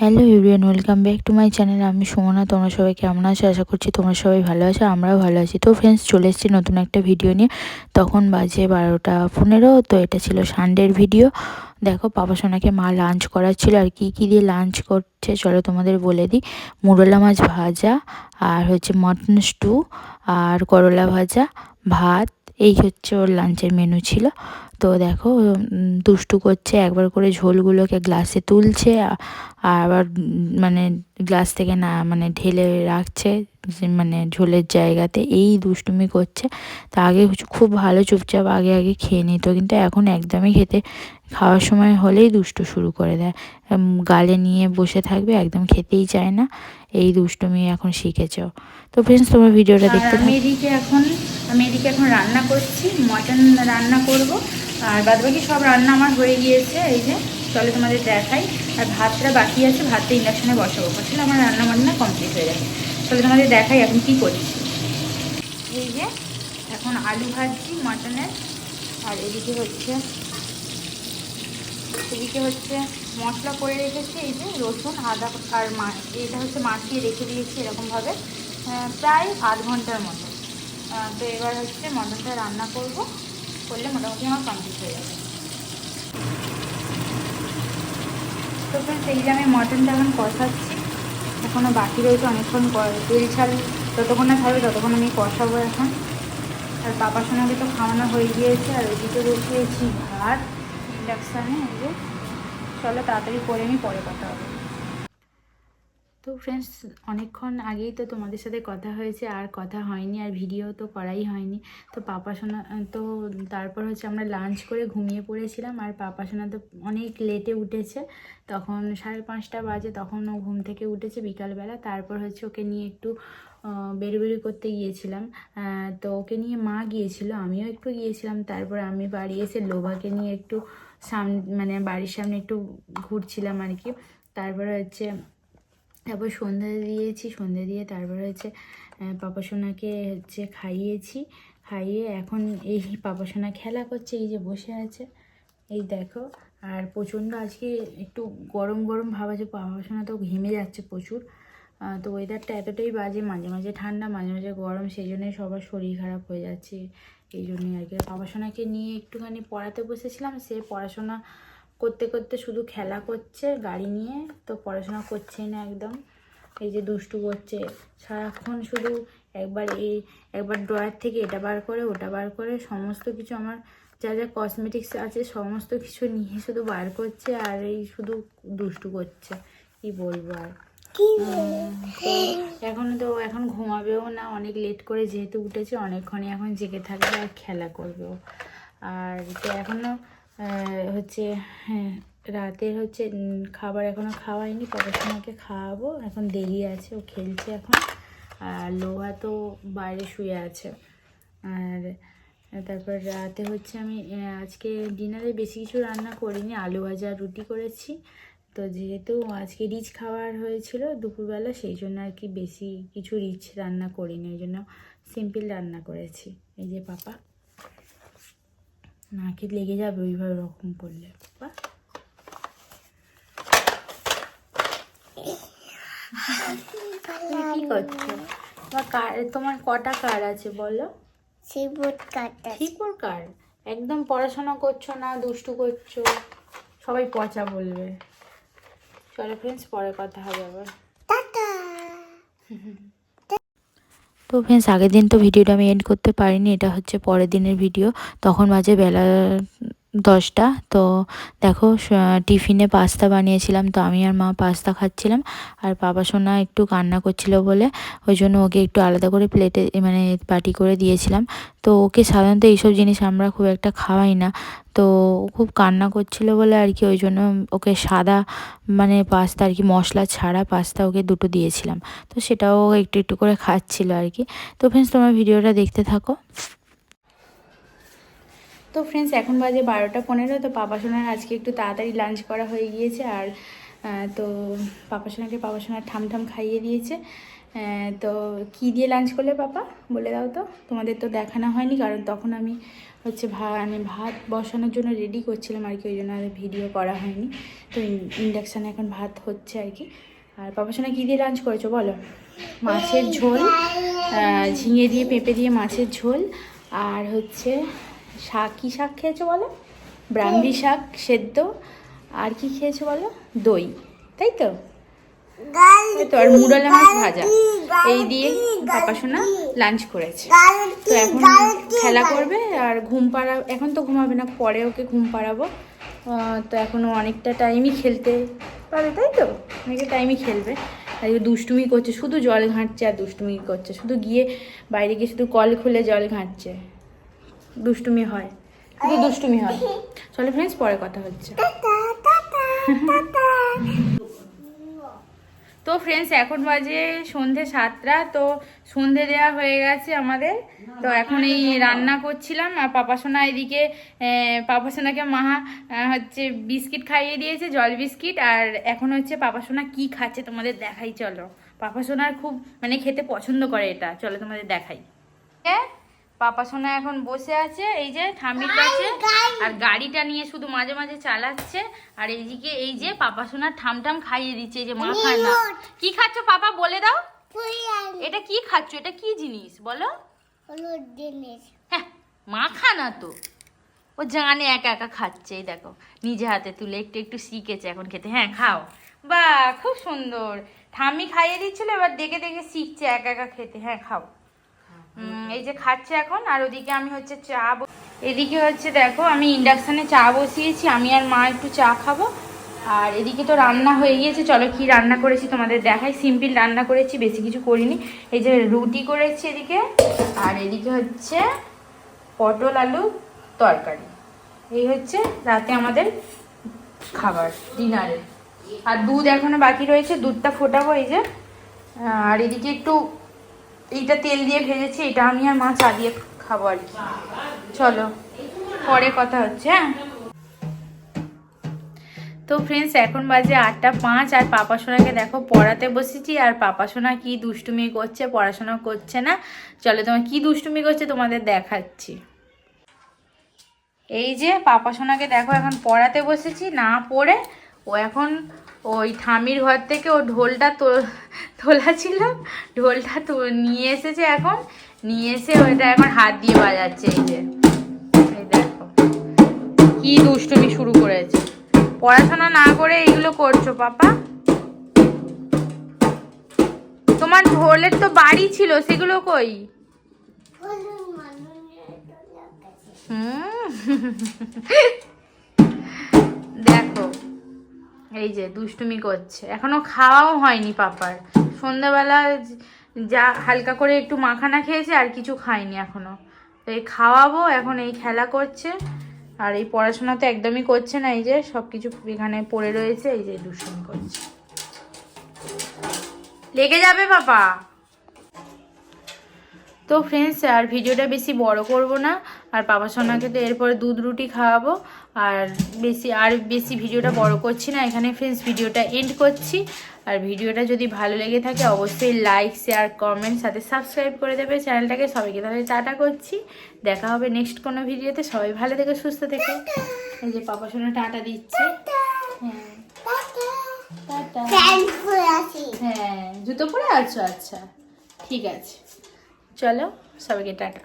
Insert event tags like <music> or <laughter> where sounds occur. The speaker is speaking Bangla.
Hello everyone, welcome back to my channel. আমি সুমনা, তোমরা সবাই কেমন আছো? আশা করছি তোমরা সবাই ভালো আছো, আমরাও ভালো আছি। তো ফ্রেন্ডস চলে এসেছি নতুন একটা ভিডিও নিয়ে। তখন বাজে বারোটা পনেরো, তো এটা ছিল সানডের ভিডিও দেখো, পাপা সোনাকে মা লাঞ্চ করার করাচ্ছিল। আর কি কি দিয়ে লাঞ্চ করছে, চলো তোমাদের বলে দিই। মুরলা মাছ ভাজা, আর হচ্ছে মটন স্টু আর করলা ভাজা, ভাত, এই হচ্ছে ওর লাঞ্চের মেনু ছিল। তো দেখো দুষ্টু করছে একবার করে ঝোলগুলোকে গ্লাসে তুলছে আর আবার মানে গ্লাস থেকে না মানে ঢেলে রাখছে মানে ঝোলের জায়গাতে। এই দুষ্টুমি করছে। তা আগে খুব ভালো চুপচাপ আগে আগে খেয়ে নিত কিন্তু এখন একদমই খেতে খাওয়ার সময় হলেই দুষ্টু শুরু করে দেয়। গালে নিয়ে বসে থাকবে একদম খেতেই চায় না। এই দুষ্টুমি এখন শিখেছে। তো ফ্রেন্ডস তোমার ভিডিওটা দেখতে আমি এদিকে এখন আমি এদিকে এখন রান্না করছি মটন রান্না করব। আর বাদ বাকি সব রান্না আমার হয়ে গিয়েছে, এই যে চলো তোমাদের দেখাই। আর ভাতটা বাকি আছে, ভাতটা ইন্ডাকশনে বসাবো। বসলে আমার রান্না বান্না কমপ্লিট হয়ে যাবে। চলো তোমাদের দেখাই এখন কি করছি। এই যে এখন আলু ভাজছি মটনের, আর এদিকে হচ্ছে এদিকে হচ্ছে মশলা করে রেখেছি, এই যে রসুন, আদা আর মা, এটা হচ্ছে মাখিয়ে রেখে দিয়েছি এরকমভাবে প্রায় আধ ঘণ্টার মতো। তো এবার হচ্ছে মটনটা রান্না করব। করলে মোটামুটি আমার কমপ্লিট হয়ে যাবে। তো ফ্রেন্ডস এই যে আমি মটনটা এখন কষাচ্ছি এখনও বাকি রয়েছে অনেকক্ষণ তেল ছাড়, যতক্ষণ না ছাড়বে ততক্ষণ আমি কষাবো এখন। আর বাবার সঙ্গে তো খাওয়ানো হয়ে গিয়েছে, আর ওইদিকে বসিয়েছি ভাত, ইন্ডাকশানে, এই যে। চলো তাড়াতাড়ি করে আমি পরে কথা হবে। তো ফ্রেন্ডস অনেকক্ষণ আগেই তো তোমাদের সাথে কথা হয়েছে, আর কথা হয়নি, আর ভিডিও তো করাই হয়নি। তো পাপা সোনা, তো তারপর হচ্ছে আমরা লাঞ্চ করে ঘুমিয়ে পড়েছিলাম, আর পাপা সোনা তো অনেক লেটে উঠেছে। তখন সাড়ে পাঁচটা বাজে, তখন ও ঘুম থেকে উঠেছে বিকালবেলা। তারপর হচ্ছে ওকে নিয়ে একটু বেরোবেরি করতে গিয়েছিলাম। তো ওকে নিয়ে মা গিয়েছিল, আমিও একটু গিয়েছিলাম। তারপর আমি বাড়ি এসে লোভাকে নিয়ে একটু সাম মানে বাড়ির সামনে একটু ঘুরছিলাম আর কি। তারপরে হচ্ছে তারপর সন্ধ্যা দিয়েছি সন্ধ্যা দিয়ে তারপর হচ্ছে আহ, পাপা সোনাকে হচ্ছে খাইয়েছি। খাইয়ে এখন এই পাপা সোনা খেলা করছে এই যে বসে আছে। এই দেখো আর প্রচণ্ড আজকে একটু গরম গরম ভাব আছে পাপা সোনা তো ঘেমে যাচ্ছে প্রচুর। তো ওয়েদারটা এতটাই বাজে মাঝে মাঝে ঠান্ডা মাঝে মাঝে গরম সেই জন্যই সবার শরীর খারাপ হয়ে যাচ্ছে। এই জন্যই আর কি। পাপা সোনাকে নিয়ে একটুখানি পড়াতে বসেছিলাম সে পড়াশোনা করতে করতে শুধু খেলা করছে গাড়ি নিয়ে তো পড়াশোনা করছেই না একদম। এই যে দুষ্টু করছে সারাক্ষণ শুধু একবার এই একবার ড্রয়ার থেকে এটা বার করে ওটা বার করে সমস্ত কিছু আমার যা যা কসমেটিক্স আছে সমস্ত কিছু নিয়ে শুধু বার করছে আর এই শুধু দুষ্টু করছে কি বলব আর। এখন তো এখন ঘুমাবেও না অনেক লেট করে যেহেতু উঠেছে অনেকক্ষণই এখন জেগে থাকবে আর খেলা করবেও আর তো এখনও হচ্ছে হ্যাঁ রাতের হচ্ছে খাবার এখনও খাওয়াইনি, পড়াশোনাকে খাওয়াবো। এখন দেরি আছে, ও খেলছে এখন। আর লোহা তো বাইরে শুয়ে আছে। আর তারপর রাতে হচ্ছে আমি আজকে ডিনারে বেশি কিছু রান্না করিনি, আলু ভাজা রুটি করেছি। তো যেহেতু আজকে রিচ খাবার হয়েছিল দুপুরবেলা, সেই জন্য আর কি বেশি কিছু রিচ রান্না করিনি, ওই জন্য সিম্পল রান্না করেছি। এই যে পাপা। নাকে লেগে যাবে ওইভাবে রকম করলে। তুমি কি করছ? তোমার কার তোমার কটা কার আছে বলো? সিবোর্ড কাটা। থ্রিপোর কার? একদম পড়াশোনা করছ না দুষ্টু করছ? সবাই পচা বলবে। চলো ফ্রেন্ডস পরে কথা হবে আবার। টাটা। <laughs> তো ফ্রেন্ডস আগের দিন তো ভিডিওটা আমি এন্ড করতে পারিনি, এটা হচ্ছে পরের দিনের ভিডিও তখন মাঝে বেলা দশটা। তো দেখো টিফিনে পাস্তা বানিয়েছিলাম, তো আমি আর মা পাস্তা খাচ্ছিলাম। আর বাবা সোনা একটু কান্না করছিল বলে, ওই জন্য ওকে একটু আলাদা করে প্লেটে মানে পাটি করে দিয়েছিলাম। তো ওকে সাধারণত এইসব জিনিস আমরা খুব একটা খাওয়াই না। তো খুব কান্না করছিল বলে আর কি, ওই জন্য ওকে সাদা মানে পাস্তা আর কি, মশলা ছাড়া পাস্তা ওকে দুটো দিয়েছিলাম। তো সেটাও একটু একটু করে খাচ্ছিল আর কি। তো ফ্রেন্ডস তোমার ভিডিওটা দেখতে থাকো। তো ফ্রেন্ডস এখন বাজে বারোটা পনেরো, তো পাপা সোনার আজকে একটু তাড়াতাড়ি লাঞ্চ করা হয়ে গিয়েছে আর তো পাপা সোনাকে, পাপা সোনার ঠাম ঠাম খাইয়ে দিয়েছে। তো কি দিয়ে লাঞ্চ করলে পাপা? বলে দাও তো। তোমাদের তো দেখানো হয়নি, কারণ তখন আমি হচ্ছে ভা মানে ভাত বসানোর জন্য রেডি করছিলাম আর কি, ওই জন্য আর ভিডিও করা হয়নি। তো ইন্ডাকশানে এখন ভাত হচ্ছে আর কি। আর বাবার সঙ্গে কী দিয়ে লাঞ্চ করেছ বলো? মাছের ঝোল ঝিঙে দিয়ে, পেঁপে দিয়ে মাছের ঝোল, আর হচ্ছে শাক কী শাক খেয়েছো বলো? ব্রাহ্মী শাক সেদ্ধ আর কি খেয়েছো বলো? দই তাই তো? তো আর মুরালা মাছ ভাজা। এই দিয়ে পাপা সোনা লাঞ্চ করেছে। তো এখন খেলা করবে আর ঘুম পাড়া এখন তো ঘুমাবে না পরে ওকে ঘুম পাড়াবো। তো এখনও অনেকটা টাইমই খেলতে পারে তাই তো? অনেকটা টাইমই খেলবে। আর দুষ্টুমি করছে শুধু জল ঘাঁটছে আর দুষ্টুমি করছে। শুধু গিয়ে বাইরে গিয়ে শুধু কল খুলে জল ঘাঁটছে। দুষ্টুমি হয়। শুধু দুষ্টুমি হয়। চলো ফ্রেন্ডস পরে কথা হচ্ছে। তো ফ্রেন্ডস এখন বাজে সন্ধে সাতটা তো সন্ধে দেওয়া হয়ে গেছে আমাদের। তো এখন এই রান্না করছিলাম আর পাপাসোনা এদিকে পাপাসোনাকে মাহা হচ্ছে বিস্কিট খাইয়ে দিয়েছে জল বিস্কিট আর এখন হচ্ছে পাপাসোনা কি খাচ্ছে তোমাদের দেখাই চলো। পাপাসোনার খুব মানে খেতে পছন্দ করে এটা। চলো তোমাদের দেখাই। হ্যাঁ? পাপাসোনা এখন বসে আছে এই যে ঠাম্মির কাছে আর গাড়িটা নিয়ে শুধু মাঝে মাঝে চালাচ্ছে আর এইদিকে এই যে পাপাসোনা ঠাম ঠাম খাইয়ে দিচ্ছে এই যে মা খায় না। কি খাচ্ছ পাপা বলে দাও। এটা কি খাচ্ছ? এটা কি জিনিস? বলো। হ্যাঁ মাখা না তো। ও জানে একা একা খাচ্ছে এই দেখো। নিজে হাতে তুলে একটু একটু শিখেছে এখন খেতে। হ্যাঁ খাও। বাহ খুব সুন্দর। ঠাম্মি খাইয়ে দিচ্ছিল এবার দেখে দেখে শিখছে একা একা খেতে। হ্যাঁ খাও। এই যে খাচ্ছে এখন, আর ওদিকে আমি হচ্ছে চা এদিকে হচ্ছে দেখো, আমি ইন্ডাকশানে চা বসিয়েছি, আমি আর মা একটু চা খাব। আর এদিকে তো রান্না হয়ে গিয়েছে, চলো কি রান্না করেছি তোমাদের দেখাই। সিম্পল রান্না করেছি, বেশি কিছু করিনি। এই যে রুটি করেছি এদিকে, আর এদিকে হচ্ছে পটল আলু তরকারি। এই হচ্ছে রাতে আমাদের খাবার, ডিনারে। আর দুধ এখনও বাকি রয়েছে, দুধটা ফোটাবো এই যে। আর এদিকে একটু এইটা তেল দিয়ে ভেজেছি, এটা আমি আর মা চা দিয়ে খাব আর কি। চলো, পরে কথা হচ্ছে হ্যাঁ? তো ফ্রেন্ডস এখন বাজে আটটা পাঁচ, আর পাপা সোনাকে দেখো পড়াতে বসেছি, আর পাপা সোনা কি দুষ্টুমি করছে, পড়াশোনা করছে না। চলো, তোমার কি দুষ্টুমি করছে তোমাদের দেখাচ্ছি। এই যে, পাপা সোনাকে দেখো এখন পড়াতে বসেছি, না পড়ে, ও এখন ওই ঠামির ঘর থেকে ও ঢোলটা তোলা ছিল। ঢোলটা তো নিয়ে এসেছে এখন। নিয়ে এসে ওইটা এখন হাত দিয়ে বাজাচ্ছে এই যে। এই দেখো। কি দুষ্টুমি শুরু করেছে। পড়াশোনা না করে এইগুলো করছ পাপা। তোমার ঢোলের তো বাড়ি ছিল সেগুলো কই? হুম। এই যে দুষ্টুমি করছে। এখনও খাওয়াও হয়নি পাপার। সন্ধ্যাবেলা যা হালকা করে একটু মাখানা খেয়েছে আর কিছু খায়নি এখনও। তো এই খাওয়াবো, এখন এই খেলা করছে। আর এই পড়াশোনা তো একদমই করছে না, এই যে সব কিছু এখানে পড়ে রয়েছে, এই যে দুষ্টুমি করছে। লেগে যাবে বাবা তো ফ্রেন্ডস আর ভিডিওটা বেশি বড় করব না। আর বাবা সোনাকে তো এরপরে দুধ রুটি খাওয়াবো। আর বেশি আর বেশি ভিডিওটা বড় করছি না এখানে ফ্রেন্ডস ভিডিওটা এন্ড করছি। আর ভিডিওটা যদি ভালো লেগে থাকে অবশ্যই লাইক শেয়ার কমেন্ট সাথে সাবস্ক্রাইব করে দেবে চ্যানেলটাকে সবাইকে তাহলে টাটা করছি। দেখা হবে নেক্সট কোনো ভিডিওতে। সবাই ভালো থেকে সুস্থ থেকে। এই যে পাপা সোনা টাটা দিচ্ছে। হ্যাঁ হ্যাঁ জুতো পরে আছো? আচ্ছা ঠিক আছে। চলো সবাইকে টাটা।